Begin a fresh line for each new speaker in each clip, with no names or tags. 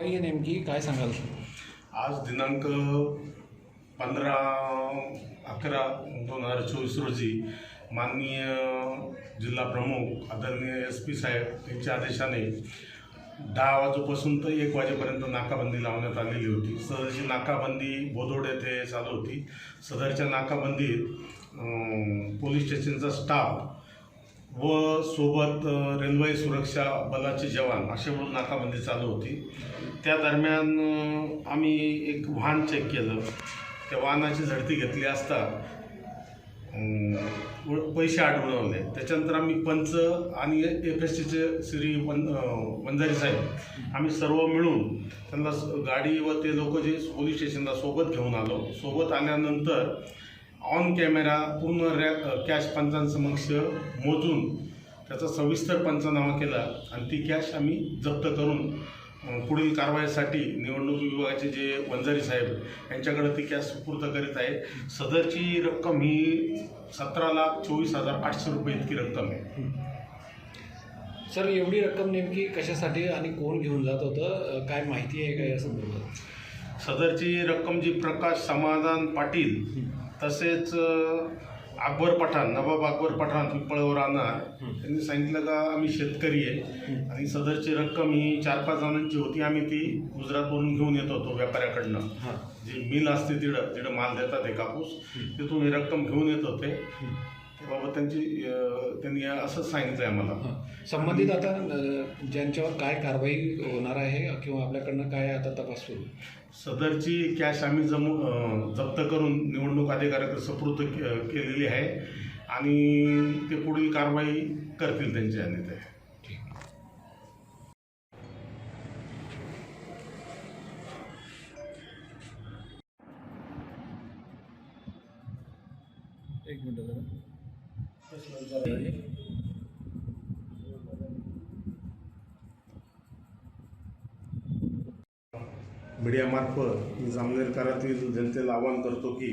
ही नेमकी काय सांगाल?
आज दिनांक पंधरा अकरा दोन हजार चोवीस रोजी माननीय जिल्हा प्रमुख आदरणीय एस पी साहेब यांच्या आदेशाने दहा वाजेपासून तर एक वाजेपर्यंत नाकाबंदी लावण्यात आलेली होती. सदरची नाकाबंदी बोदोड येथे चालू होती. सदरच्या नाकाबंदीत पोलीस स्टेशनचा स्टाफ व सोबत रेल्वे सुरक्षा बलाचे जवान असे म्हणून नाकाबंदी चालू होती. त्या दरम्यान आम्ही एक वाहन चेक केलं. त्या वाहनाची झडती घेतली असता पैसे आढळवले त्याच्यानंतर आम्ही पंच आणि एफ एस टीचे श्री वन वंजारी साहेब आम्ही सर्व मिळून त्यांना स- गाडी व ते लोक जे पोलीस स्टेशनला सोबत घेऊन आलो. सोबत आल्यानंतर ऑन कॅमेरा पूर्ण रॅ कॅश पंचांसमक्ष मोजून त्याचा सविस्तर पंचनामा केला आणि ती कॅश आम्ही जप्त करून पुढील कारवाईसाठी निवडणूक विभागाचे जे वंजारी साहेब यांच्याकडे ती कॅश सुपूर्द करीत आहे सदरची रक्कम ही सतरा लाख चोवीस हजार आठशे रुपये इतकी रक्कम आहे.
सर एवढी रक्कम नेमकी कशासाठी आणि कोण घेऊन जात होतं? काय माहिती आहे का या संदर्भात?
सदरची रक्कम जी प्रकाश समाधान पाटील तसेच अकबर पठाण नवाब अकबर पठाण पिंपळवर राहणार. त्यांनी सांगितलं का आम्ही शेतकरी आहे. आणि सदरची रक्कम ही चार पाच जणांची होती. आम्ही ती गुजरातवरून घेऊन येत होतो व्यापाऱ्याकडनं. जी मिल असते तिथं तिथं माल देतात हे कापूस. तिथून ही रक्कम घेऊन येत होते. बाबा त्यांची त्यांनी असंच सांगितलं आहे आम्हाला.
हां. संबंधित आता ज्यांच्यावर काय कारवाई होणार आहे किंवा आपल्याकडनं काय आता तपास सुरू?
सदरची कॅश आम्ही जमू जप्त करून निवडणूक अधिकाऱ्याकडे सुपूर्द के- केलेली आहे. आणि ते पुढील कारवाई करतील त्यांच्या आणि ते.
ठीक. एक मिनिट जरा.
मीडियामार्फत मी जामनेरकरातील जनतेला आवाहन करतो की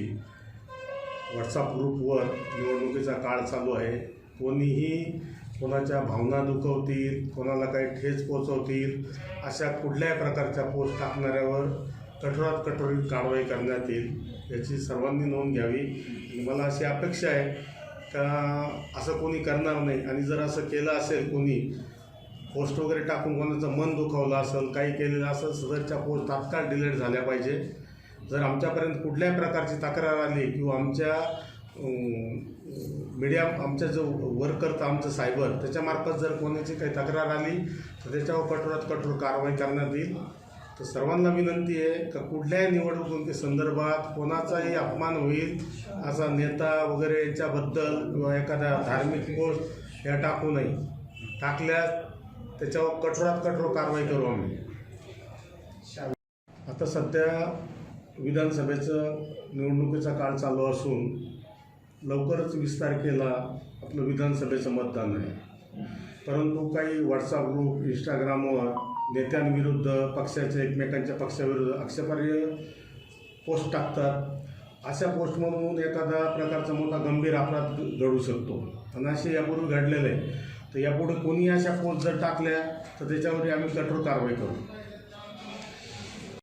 व्हॉट्सअप ग्रुपवर निवडणुकीचा काळ चालू आहे. कोणीही कोणाच्या भावना दुखवतील कोणाला काही ठेच पोचवतील अशा कुठल्याही प्रकारच्या पोस्ट टाकणाऱ्यावर कठोरात कठोर कारवाई करण्यात येईल याची सर्वांनी नोंद घ्यावी. आणि मला अशी अपेक्षा आहे का असं कोणी करणार नाही? आणि जर असं केलं असेल कोणी पोस्ट वगैरे टाकून कोणाचं मन दुखावलं असेल काही केलेलं असेल सदरच्या पोस्ट तात्काळ डिलीट झाल्या पाहिजे. जर आमच्यापर्यंत कुठल्याही प्रकारची तक्रार आली किंवा आमच्या मीडिया आमच्या जो वर्क करतं आमचं सायबर त्याच्यामार्फत जर कोणाची काही तक्रार आली तर त्याच्यावर कठोरात कठोर कारवाई करण्यात येईल. तर सर्वांना विनंती आहे का कुठल्याही निवडणुकी संदर्भात कोणाचाही अपमान होईल असा नेता वगैरे याच्याबद्दल किंवा एखादा धार्मिक पोस्ट या टाकू नये. टाकल्यास त्याच्यावर कठोरात कठोर कारवाई करू आम्ही. आता सध्या विधानसभेचं निवडणुकीचा काळ चालू असून लवकरच वीस तारखेला आपलं विधानसभेचं मतदान आहे. परंतु काही व्हॉट्सअप ग्रुप इंस्टाग्रामवर नेत्यांविरुद्ध पक्षाच्या एकमेकांच्या पक्षाविरुद्ध आक्षेपार्ह पोस्ट टाकतात. अशा पोस्टमधून एखादा प्रकारचा मोठा गंभीर अपराध घडू शकतो. आणि असे यापूर्वी घडलेलं आहे. तर यापुढे कोणी अशा पोस्ट जर टाकल्या तर त्याच्यावर आम्ही कठोर कारवाई करू.